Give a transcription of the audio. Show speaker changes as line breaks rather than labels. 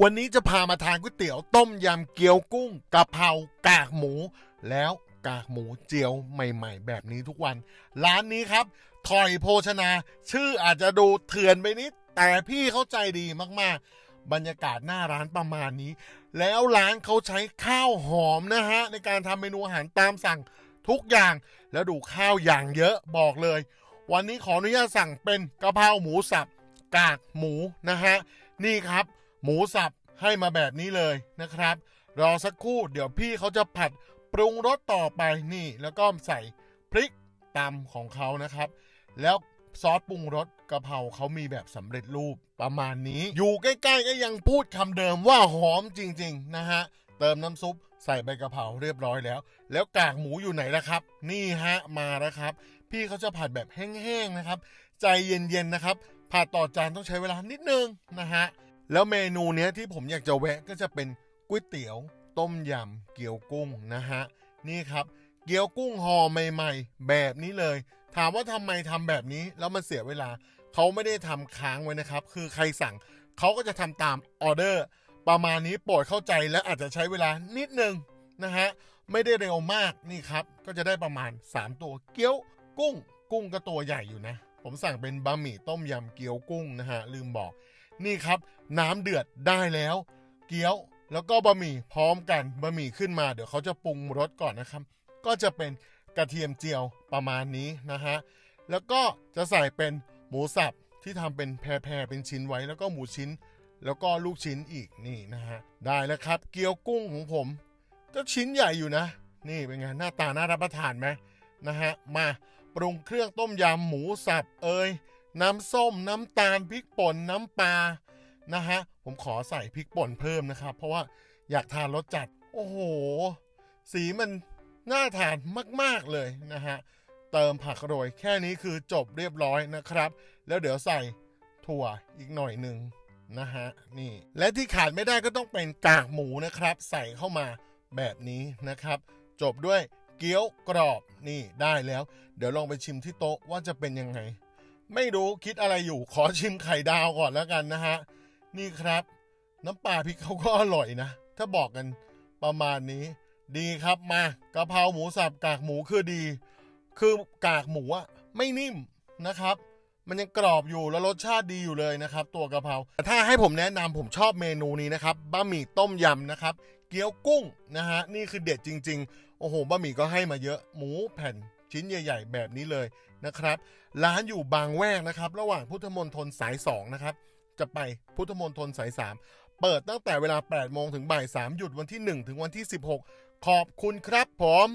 วันนี้จะพามาทานก๋วยเตี๋ยวต้มยำเกี๊ยวกุ้งกะเพรากากหมู แล้วกากหมูเจียวใหม่ ๆ แบบนี้ทุกวัน ร้านนี้ครับถอยโภชนา ชื่ออาจจะดูเถื่อนไปนิด แต่พี่เข้าใจดีมากๆ บรรยากาศหน้าร้านประมาณนี้ แล้วร้านเขาใช้ข้าวหอมนะฮะ ในการทำเมนูอาหารตามสั่งทุกอย่างแล้วดูข้าวอย่างเยอะบอกเลย วันนี้ขออนุญาตสั่งเป็นกะเพราหมูสับกากหมูนะฮะนี่ครับ หมูสับให้มาแบบนี้เลยนะครับ รอสักครู่เดี๋ยวพี่เขาจะผัดปรุงรสต่อไปนี่ แล้วก็ใส่พริกตำของเขานะครับ แล้วซอสปรุงรสกะเพราเขามีแบบสำเร็จรูปประมาณนี้ อยู่ใกล้ๆก็ยังพูดคำเดิมว่าหอมจริง ๆ นะฮะ เติมน้ำซุปใส่ใบกะเพราเรียบร้อยแล้ว แล้วกากหมูอยู่ไหนล่ะครับ นี่ฮะมาแล้วครับ พี่เขาจะผัดแบบแห้งๆนะครับ ใจเย็นๆนะครับผัดต่อจานต้องใช้เวลานิดนึงนะฮะ แล้วเมนูเนี้ยที่ผมอยากจะแวะก็จะเป็นก๋วยเตี๋ยว ต้มยำเกี๊ยวกุ้งนะฮะนี่ครับ เกี๊ยวกุ้งห่อใหม่ ๆ แบบนี้เลย ถามว่าทำไมทำแบบนี้แล้วมันเสียเวลาเขาไม่ได้ทำค้างไว้นะครับ คือใครสั่งเขาก็จะทำตามออเดอร์ ประมาณนี้โปรดเข้าใจและอาจจะใช้เวลานิดนึงนะฮะไม่ได้เร็วมากนี่ครับ ก็จะได้ประมาณ 3 ตัวเกี๊ยวกุ้ง กุ้งก็ตัวใหญ่อยู่นะ ผมสั่งเป็นบะหมี่ต้มยำเกี๊ยวกุ้งนะฮะลืมบอก นี่ครับ น้ำเดือดได้แล้ว เกี๊ยวแล้วก็บะหมี่พร้อมกันบะหมี่ขึ้นมา เดี๋ยวเขาจะปรุงรสก่อนนะครับ ก็จะเป็นกระเทียมเจียวประมาณนี้นะฮะแล้วก็จะใส่เป็นหมูสับที่ทำเป็นแพรๆเป็นชิ้นไว้แล้วก็หมูชิ้น แล้วก็ลูกชิ้นอีกนี่นะฮะได้แล้วครับ เกี๊ยวกุ้งของผม ก็ชิ้นใหญ่อยู่นะ นี่เป็นไงหน้าตาน่ารับประทานไหมนะฮะมาปรุงเครื่องต้มยำหมูสับเอย น้ำส้ม น้ำตาลพริกป่นน้ำปลานะฮะผมขอใส่พริกป่นเพิ่มนะครับ เพราะว่าอยากทานรสจัด โอ้โห สีมันน่าทานมาก ๆ เลยนะฮะ เติมผักโรยแค่นี้คือจบเรียบร้อยนะครับ แล้วเดี๋ยวใส่ถั่วอีกหน่อยหนึ่งนะฮะนี่และที่ขาดไม่ได้ก็ต้องเป็นกากหมูนะครับ ใส่เข้ามาแบบนี้นะครับ จบด้วยเกี๊ยวกรอบนี่ได้แล้ว เดี๋ยวลองไปชิมที่โต๊ะว่าจะเป็นยังไง ไม่รู้คิดอะไรอยู่ขอชิมไข่ดาวก่อนแล้วกันนะฮะ นี่ครับ น้ำปลาพริกเขาก็อร่อยนะ ถ้าบอกกันประมาณนี้ ดีครับมากะเพราหมูสับกากหมูคือดี คือกากหมูอะไม่นิ่มนะครับ มันยังกรอบอยู่แล้วรสชาติดีอยู่เลยนะครับ ตัวกะเพราแต่ถ้าให้ผมแนะนำผมชอบเมนูนี้นะครับบะหมี่ต้มยำนะครับ เกี๊ยวกุ้งนะฮะนี่คือเด็ดจริง ๆ โอ้โหบะหมี่ก็ให้มาเยอะหมูแผ่นชิ้นใหญ่ ๆ แบบนี้เลย นะครับ ร้านอยู่บางแวกนะครับ ระหว่างพุทธมณฑลสาย2นะครับ จะไปพุทธมณฑลสาย 3 เปิดตั้งแต่เวลา 8 โมงถึงบ่าย 3 หยุดวันที่ 1 ถึงวันที่ 16 ขอบคุณครับผม